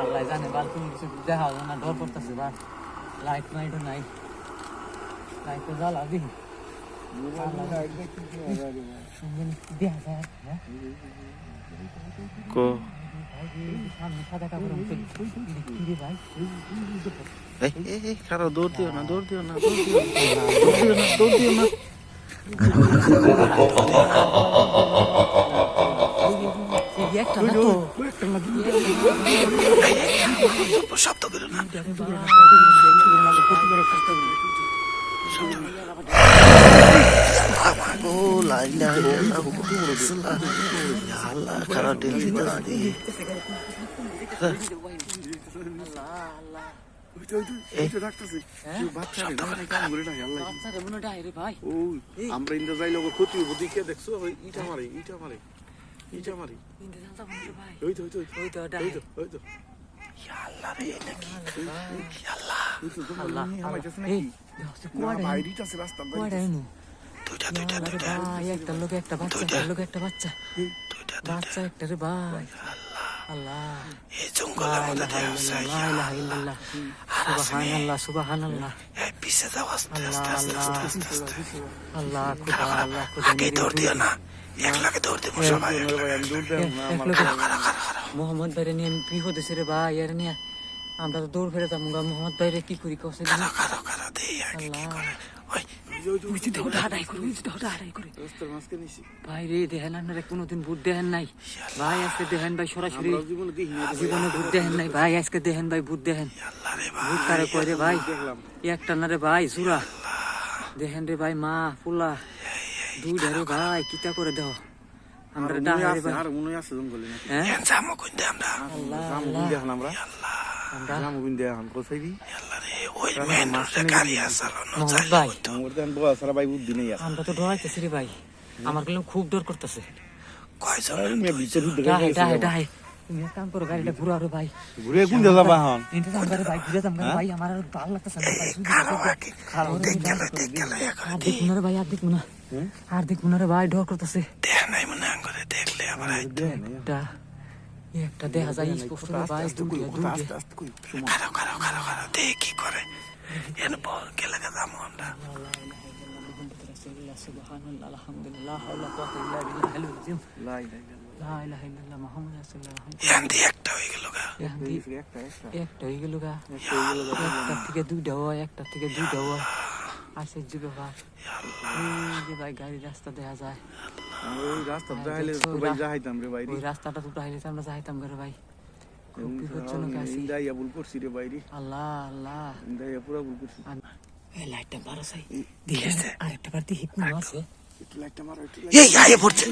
আল্লাহ জানে বাল কোনো কিছু দেখা হবে না ডর করতেছে বা লাইট মাইটও নাই লাইট তো জ্বালা দিন দৌড় দিও না দৌড় দিও না দৌড় দিও না দৌড় দিও না শব্দ করো না আল্লাহ খারাপ ঢেল দিতে বাচ্চারা মনে হয় ডাইরে ভাই আমরা ইন্দা যাই লোক ক্ষতি হব দিকে দেখছ ইটা মারে ইটা মারে ইটা মারে। ওই তো ওই তো ওই তো ওই ডাইরে। তো ওই তো। আল্লাহ রে নাকি আল্লাহ? আল্লাহ এই দেখছ কোয়াডা কোয়াডা এনু দুইটা দুইটা আরে দুইটা। ভাই একটা লোক একটা বাচ্চা একটা লোক একটা বাচ্চা। বাচ্চা একটা রে ভাই। এই জঙ্গলের মধ্যে দেওয়া যায় লা সুবহানাল্লাহ সুবহানাল্লাহ। পিছে যাও আস্তে আস্তে আস্তে আস্তে আস্তে আস্তে। আল্লাহ খুদা আল্লাহ খুদা আগে দৌড় দিও না। এক লাখে দৌড় দেবো সবাই এক লাখে, এক লাখে। মোহাম্মদ ভাইরে নিয়ে বিপদ হয়েছে রে ভাই এর নিয়ে। আমরা তো দৌড় যাব গা মোহাম্মদ ভাইরে কি করি দেই আগে কি করে? করে ডাড়াই করে ভাই রে দেখেন আপনারা কোনোদিন ভূত দেখেন নাই। ভাই আজকে দেখেন ভাই সরাসরি জীবনে ভূত দেখেন নাই। ভাই আজকে দেখেন ভাই ভূত দেখেন আল্লাহ কারে কয় ভাই? একটা না রে ভাই সুরা। দেখেন রে ভাই মা ফুলা। দুইটা রে ভাই কিতা করে দেহ আমরা ভাই। হ্যাঁ? জামো আমরা। আল্লাহ আল্লাহ আমরা। আল্লাহ। রে ওই মেন রোডে গাড়ি চালানো মোহাম্মদ যায় ভাই। আমরা তো ডরাইতেছি রে ভাই। আমার গেলাম খুব ডর করতেছে। কয়জন ডাহে ডাহে ডাহে তুমি কাম করো গাড়িটা ঘুরো আরও ভাই। ঘুরে কোন যাবা বা হন এনতে যাম করে ভাই? ঘুরে যাম করে ভাই আমার আর ভালো লাগতেছে না ভাই। দেখ। গেল দেখ গেল এখন আর দেখুন না রে ভাই আর না। রে ভাই ডর করতেছে। দেখ নাই মনে করে দেখলে আবার একটা একটা দেখা যায় স্পষ্ট কি করে? এন বল আমরা। একটা হয়ে গেল গা। একটা হয়ে গেল গা। একটা থেকে দুইটা হয় একটা থেকে দুইটা হয়। আশ্চর্য ব্যাপার এই যে ভাই গাড়ি রাস্তা দেখা যায়। রাস্তা দেখাইলে সবাই যাইতাম রে বাইরে ওই রাস্তাটা দুটো হাইলে আমরা যাইতাম করে ভাই খুব বিপজ্জনক আছি ইন্দাইয়া ভুল করছি রে বাইরে আল্লাহ আল্লাহ ইন্দাইয়া পুরা ভুল করছি এই লাইটটা বারো সাই দিলে আরেকটা বার দিয়ে হিপনো আছে লাইটটা মারো এই আয়ে পড়ছে